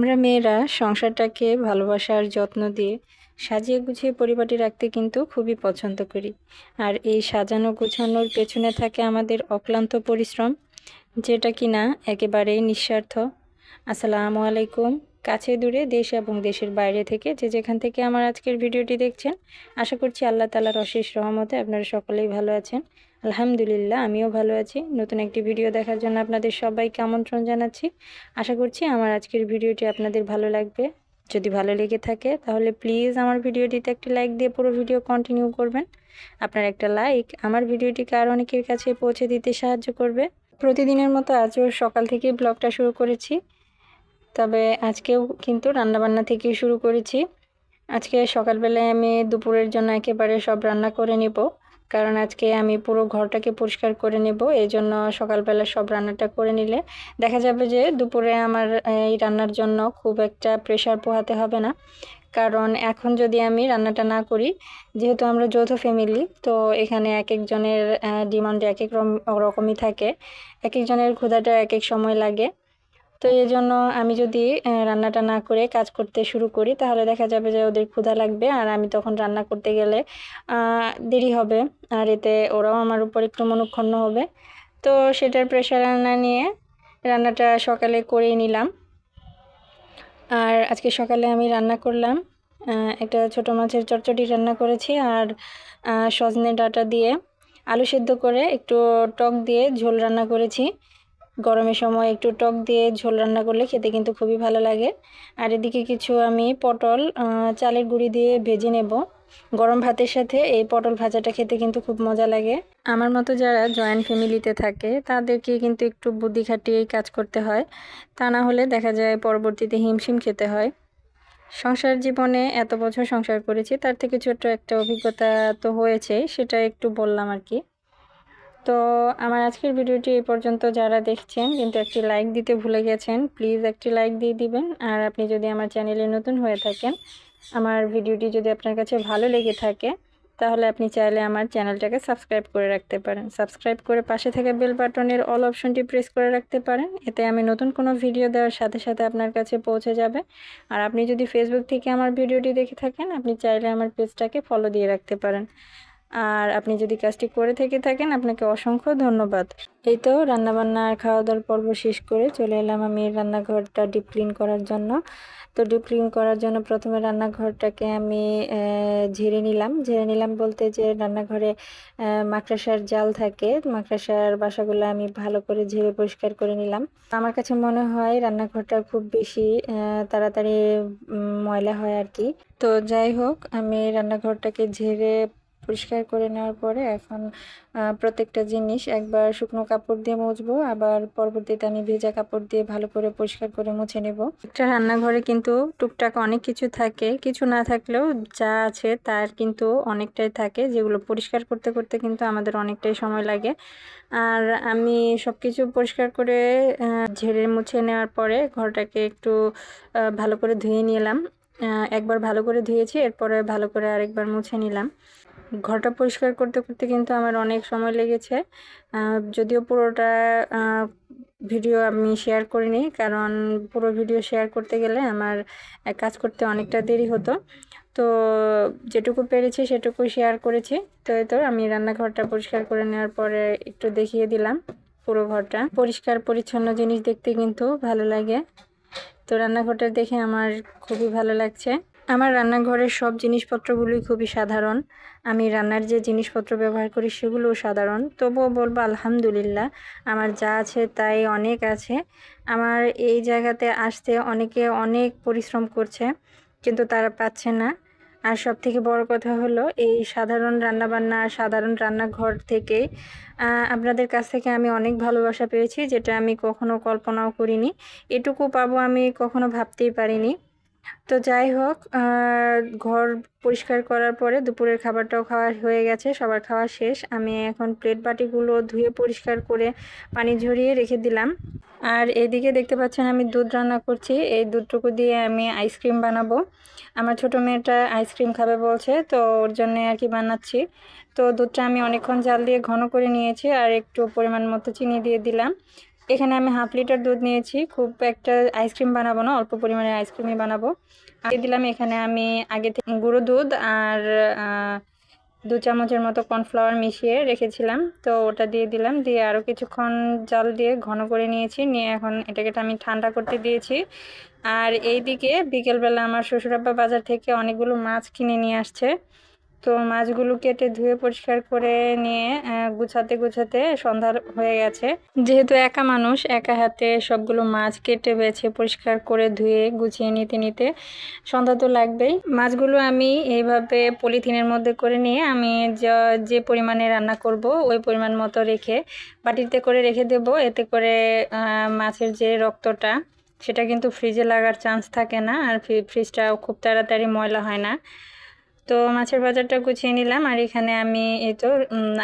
আমরা মেয়েরা সংসারটাকে ভালোবাসার যত্ন দিয়ে সাজিয়ে গুছিয়ে পরিবারটি রাখতে কিন্তু খুবই পছন্দ করি। আর এই সাজানো গুছানোর পেছনে থাকে আমাদের অক্লান্ত পরিশ্রম, যেটা কিনা একেবারেই নিঃস্বার্থ। আসসালামু আলাইকুম। কাছে দূরে দেশ এবং দেশের বাইরে থেকে যে যেখান থেকে আমার আজকের ভিডিওটি দেখছেন, আশা করছি আল্লাহ তালার অশেষ রহমতে আপনারা সকলেই ভালো আছেন। আলহামদুলিল্লাহ, আমিও ভালো আছি। নতুন একটি ভিডিও দেখার জন্য আপনাদের সবাইকে আমন্ত্রণ জানাচ্ছি। আশা করছি আমার আজকের ভিডিওটি আপনাদের ভালো লাগবে। যদি ভালো লেগে থাকে, তাহলে প্লিজ আমার ভিডিওটিতে একটি লাইক দিয়ে পুরো ভিডিও কন্টিনিউ করবেন। আপনার একটা লাইক আমার ভিডিওটিকে আর অনেকের কাছে পৌঁছে দিতে সাহায্য করবে। প্রতিদিনের মতো আজও সকাল থেকে ব্লগটা শুরু করেছি। তবে আজকেও কিন্তু রান্নাবান্না থেকেই শুরু করেছি। আজকে সকালবেলায় আমি দুপুরের জন্য একেবারে সব রান্না করে নেব। কারণ আজকে আমি পুরো ঘরটাকে পরিষ্কার করে নেব। এই জন্য সকালবেলা সব রান্নাটা করে নিলে দেখা যাবে যে দুপুরে আমার এই রান্নার জন্য খুব একটা প্রেশার পোহাতে হবে না। কারণ এখন যদি আমি রান্নাটা না করি, যেহেতু আমরা যৌথ ফ্যামিলি তো এখানে এক একজনের ডিমান্ড এক এক রকমই থাকে। এক একজনের ক্ষুধাটা এক এক সময় লাগে। তো এই জন্য আমি যদি রান্নাটা না করে কাজ করতে শুরু করি, তাহলে দেখা যাবে যে ওদের ক্ষুধা লাগবে। আর আমি তখন রান্না করতে গেলে দেরি হবে। আর এতে ওরাও আমার উপর একটু মনুক্ষণ্ণ হবে। তো সেটার প্রেশার রান্না নিয়ে রান্নাটা সকালে করেই নিলাম। আর আজকে সকালে আমি রান্না করলাম একটা ছোট মাছের চটচটি রান্না করেছি। আর সজনে ডাটা দিয়ে আলু সেদ্ধ করে একটু টক দিয়ে ঝোল রান্না করেছি। গরমের সময় একটু টক দিয়ে ঝোল রান্না করলে খেতে কিন্তু খুবই ভালো লাগে। আর এদিকে কিছু আমি পটল চালের গুঁড়ি দিয়ে ভেজে নেব। গরম ভাতের সাথে এই পটল ভাজাটা খেতে কিন্তু খুব মজা লাগে। আমার মতো যারা জয়েন্ট ফ্যামিলিতে থাকে, তাদেরকে কিন্তু একটু বুদ্ধি খাটিয়েই কাজ করতে হয়। তা না হলে দেখা যায় পরবর্তীতে হিমশিম খেতে হয়। সংসার জীবনে এত বছর সংসার করেছি, তার থেকে ছোট্ট একটা অভিজ্ঞতা তো হয়েছে, সেটা একটু বললাম আর কি। তো আমার আজকের ভিডিওটি এই পর্যন্ত যারা দেখছেন, কিন্তু একটি লাইক দিতে ভুলে গেছেন, প্লিজ একটি লাইক দিয়ে দিবেন। আর আপনি যদি আমার চ্যানেলে নতুন হয়ে থাকেন, আমার ভিডিওটি যদি আপনার কাছে ভালো লেগে থাকে, তাহলে আপনি চাইলে আমার চ্যানেলটাকে সাবস্ক্রাইব করে রাখতে পারেন। সাবস্ক্রাইব করে পাশে থাকা বেল বাটনের অল অপশনটি প্রেস করে রাখতে পারেন। এতে আমি নতুন কোনো ভিডিও দেওয়ার সাথে সাথে আপনার কাছে পৌঁছে যাবে। আর আপনি যদি ফেসবুক থেকে আমার ভিডিওটি দেখে থাকেন, আপনি চাইলে আমার পেজটাকে ফলো দিয়ে রাখতে পারেন। আর আপনি যদি কাজটি করে থেকে থাকেন, আপনাকে অসংখ্য ধন্যবাদ। এই তো, রান্নাবান্না আর খাওয়া দাওয়ার পর্ব শেষ করে চলে এলাম আমি রান্নাঘরটা ডিপ ক্লিন করার জন্য। তো ডিপ ক্লিন করার জন্য প্রথমে রান্নাঘরটাকে আমি ঝেড়ে নিলাম। ঝেড়ে নিলাম বলতে যে রান্নাঘরে মাকড়াসার জাল থাকে। মাকড়াসার বাসাগুলো আমি ভালো করে ঝেড়ে পরিষ্কার করে নিলাম। আমার কাছে মনে হয় রান্নাঘরটা খুব বেশি তাড়াতাড়ি ময়লা হয় আর কি। তো যাই হোক, আমি রান্নাঘরটাকে ঝেড়ে পরিষ্কার করে নেওয়ার পরে এখন প্রত্যেকটা জিনিস একবার শুকনো কাপড় দিয়ে মুছবো, আবার পরবর্তীতে আমি ভেজা কাপড় দিয়ে ভালো করে পরিষ্কার করে মুছে নেব। একটা রান্নাঘরে কিন্তু টুকটাক অনেক কিছু থাকে, কিছু না থাকলেও যা আছে তার কিন্তু অনেকটাই থাকে, যেগুলো পরিষ্কার করতে করতে কিন্তু আমাদের অনেকটাই সময় লাগে। আর আমি সব কিছু পরিষ্কার করে ঝেড়ে মুছে নেওয়ার পরে ঘরটাকে একটু ভালো করে ধুয়ে নিলাম। একবার ভালো করে ধুয়েছি, এরপরে ভালো করে আরেকবার মুছে নিলাম। ঘরটা পরিষ্কার করতে করতে কিন্তু আমার অনেক সময় লেগেছে। যদিও পুরোটা ভিডিও আমি শেয়ার করিনি, কারণ পুরো ভিডিও শেয়ার করতে গেলে আমার কাজ করতে অনেকটা দেরি হতো। তো যেটুকু পেরেছি সেটুকু শেয়ার করেছি। তো তো আমি রান্নাঘরটা পরিষ্কার করে নেওয়ার পরে একটু দেখিয়ে দিলাম পুরো ঘরটা। পরিষ্কার, পরিচ্ছন্ন জিনিস দেখতে কিন্তু ভালো লাগে। তো রান্নাঘরটা দেখে আমার খুবই ভালো লাগছে। আমার রান্নাঘরের সব জিনিসপত্রগুলোই খুবই সাধারণ। আমি রান্নার যে জিনিসপত্র ব্যবহার করি সেগুলোও সাধারণ। তবুও বলব আলহামদুলিল্লাহ, আমার যা আছে তাই অনেক আছে। আমার এই জায়গাতে আসতে অনেকে অনেক পরিশ্রম করছে, কিন্তু তারা পাচ্ছে না। আর সব থেকে বড় কথা হলো, এই সাধারণ রান্নাবান্না, সাধারণ রান্নাঘর থেকে আপনাদের কাছ থেকে আমি অনেক ভালোবাসা পেয়েছি, যেটা আমি কখনো কল্পনাও করিনি। এটুকু পাবো আমি কখনো ভাবতেই পারিনি। তো যাই হোক ঘর পরিষ্কার করার পরে দুপুরের খাবারটাও খাওয়া হয়ে গেছে, সবার খাওয়া শেষ। আমি এখন প্লেট বাটিগুলো ধুয়ে পরিষ্কার করে পানি ঝরিয়ে রেখে দিলাম। আর এদিকে দেখতে পাচ্ছেন আমি দুধ রান্না করছি। এই দুধটুকু দিয়ে আমি আইসক্রিম বানাবো। আমার ছোটো মেয়েটা আইসক্রিম খাবে বলছে, তো ওর জন্য আর কি বানাচ্ছি। তো দুধটা আমি অনেকক্ষণ জাল দিয়ে ঘন করে নিয়েছি আর একটু পরিমাণ মতো চিনি দিয়ে দিলাম। এখানে আমি হাফ লিটার দুধ নিয়েছি। খুব একটা আইসক্রিম বানাবো না, অল্প পরিমাণে আইসক্রিমই বানাবো। আর দিলাম এখানে আমি আগে থেকে গুঁড়ো দুধ আর দু চামচের মতো কর্নফ্লাওয়ার মিশিয়ে রেখেছিলাম। তো ওটা দিয়ে দিলাম। দিয়ে আরও কিছুক্ষণ জাল দিয়ে ঘন করে নিয়েছি। নিয়ে এখন এটাকে আমি ঠান্ডা করতে দিয়েছি। আর এইদিকে বিকেলবেলা আমার শ্বশুরাব্বা বাজার থেকে অনেকগুলো মাছ কিনে নিয়ে আসছে। তো মাছগুলো কেটে ধুয়ে পরিষ্কার করে নিয়ে গুছাতে গুছাতে সন্ধ্যা হয়ে গেছে। যেহেতু একা মানুষ, একা হাতে সবগুলো মাছ কেটে বেছে পরিষ্কার করে ধুয়ে গুছিয়ে নিতে নিতে সন্ধ্যা তো লাগবেই। মাছগুলো আমি এইভাবে পলিথিনের মধ্যে করে নিয়ে আমি যা- পরিমাণে রান্না করব, ওই পরিমাণ মতো রেখে বাটিতে করে রেখে দেব। এতে করে মাছের যে রক্তটা, সেটা কিন্তু ফ্রিজে লাগার চান্স থাকে না। আর ফ্রি- ফ্রিজটাও খুব তাড়াতাড়ি ময়লা হয় না। তো মাছের বাজারটা গুছিয়ে নিলাম আর এখানে আমি এই তো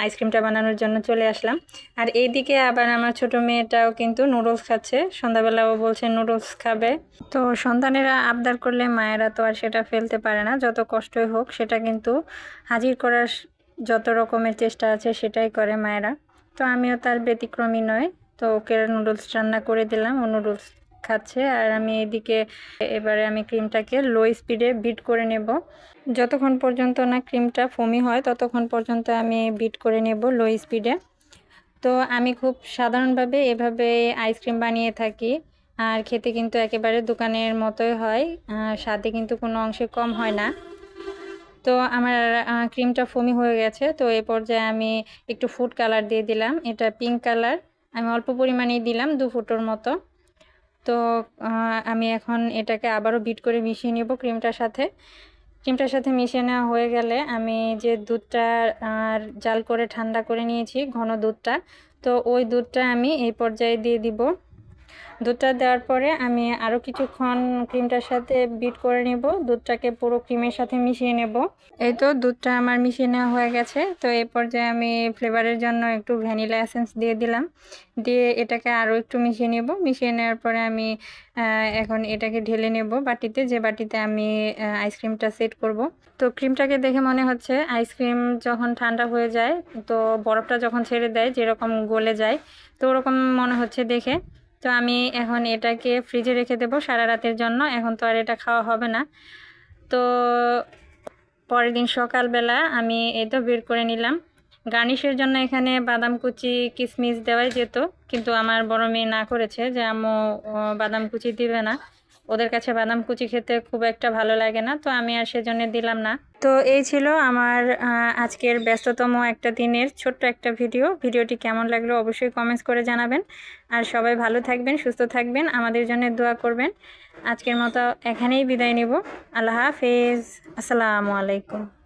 আইসক্রিমটা বানানোর জন্য চলে আসলাম। আর এইদিকে আবার আমার ছোট মেয়েটাও কিন্তু নুডলস খাচ্ছে। সন্ধ্যাবেলা ও বলছে নুডলস খাবে। তো সন্তানেরা আবদার করলে মায়েরা তো আর সেটা ফেলতে পারে না, যত কষ্টই হোক সেটা কিন্তু হাজির করার যত রকমের চেষ্টা আছে সেটাই করে মায়েরা। তো আমিও তার ব্যতিক্রমী নয় তো ওকে নুডলস রান্না করে দিলাম। ও নুডলস খাচ্ছে। আর আমি এদিকে, এবারে আমি ক্রিমটাকে লো স্পিডে বিট করে নেব। যতক্ষণ পর্যন্ত না ক্রিমটা ফমি হয়, ততক্ষণ পর্যন্ত আমি বিট করে নেব লো স্পিডে তো আমি খুব সাধারণভাবে এভাবে আইসক্রিম বানিয়ে থাকি। আর খেতে কিন্তু একেবারে দোকানের মতোই হয়। স্বাদে কিন্তু কোনো অংশে কম হয় না। তো আমার ক্রিমটা ফমি হয়ে গেছে। তো এ পর্যায়ে আমি একটু ফুড কালার দিয়ে দিলাম। এটা পিঙ্ক কালার আমি অল্প পরিমাণেই দিলাম, দু ফুটোর মতো। তো আমি এখন এটাকে আবারও বিট করে মিশিয়ে নেব ক্রিমটার সাথে। ক্রিমটার সাথে মিশিয়ে নেওয়া হয়ে গেলে আমি যে দুধটা আর জাল করে ঠান্ডা করে নিয়েছি, ঘন দুধটা, তো ওই দুধটা আমি এই পর্যায়ে দিয়ে দিব। দুধটা দেওয়ার পরে আমি আরও কিছুক্ষণ ক্রিমটার সাথে বিট করে নেব। দুধটাকে পুরো ক্রিমের সাথে মিশিয়ে নেব। এই তো দুধটা আমার মিশিয়ে নেওয়া হয়ে গেছে। তো এই পর্যায়ে আমি ফ্লেভারের জন্য একটু ভ্যানিলা এসেন্স দিয়ে দিলাম। দিয়ে এটাকে আরও একটু মিশিয়ে নেব। মিশিয়ে নেওয়ার পরে আমি এখন এটাকে ঢেলে নেব বাটিতে। যে বাটিতে আমি আইসক্রিমটা সেট করব। তো ক্রিমটাকে দেখে মনে হচ্ছে আইসক্রিম যখন ঠান্ডা হয়ে যায়, তো বরফটা যখন ছেড়ে দেয়, যেরকম গলে যায়, তো ওরকম মনে হচ্ছে দেখে। তো আমি এখন এটাকে ফ্রিজে রেখে দেবো সারা রাতের জন্য। এখন তো আর এটা খাওয়া হবে না। তো পরের দিন সকালবেলা আমি এই তো বের করে নিলাম। গার্নিশের জন্য এখানে বাদাম কুচি কিশমিশ দেওয়াই যেত। কিন্তু আমার বড় মেয়ে না করেছে যে আম্মু বাদাম কুচি দিবে না। ওদের কাছে বাদাম কুচি খেতে খুব একটা ভালো লাগে না, তো আমি আর সেজন্য দিলাম না। তো এই ছিল আমার আজকের ব্যস্ততম একটা দিনের ছোট্ট একটা ভিডিও। ভিডিওটি কেমন লাগল অবশ্যই কমেন্টস করে জানাবেন। আর সবাই ভালো থাকবেন, সুস্থ থাকবেন, আমাদের জন্য দোয়া করবেন। আজকের মতো এখানেই বিদায় নেব। আল্লাহ হাফেজ। আসসালামু আলাইকুম।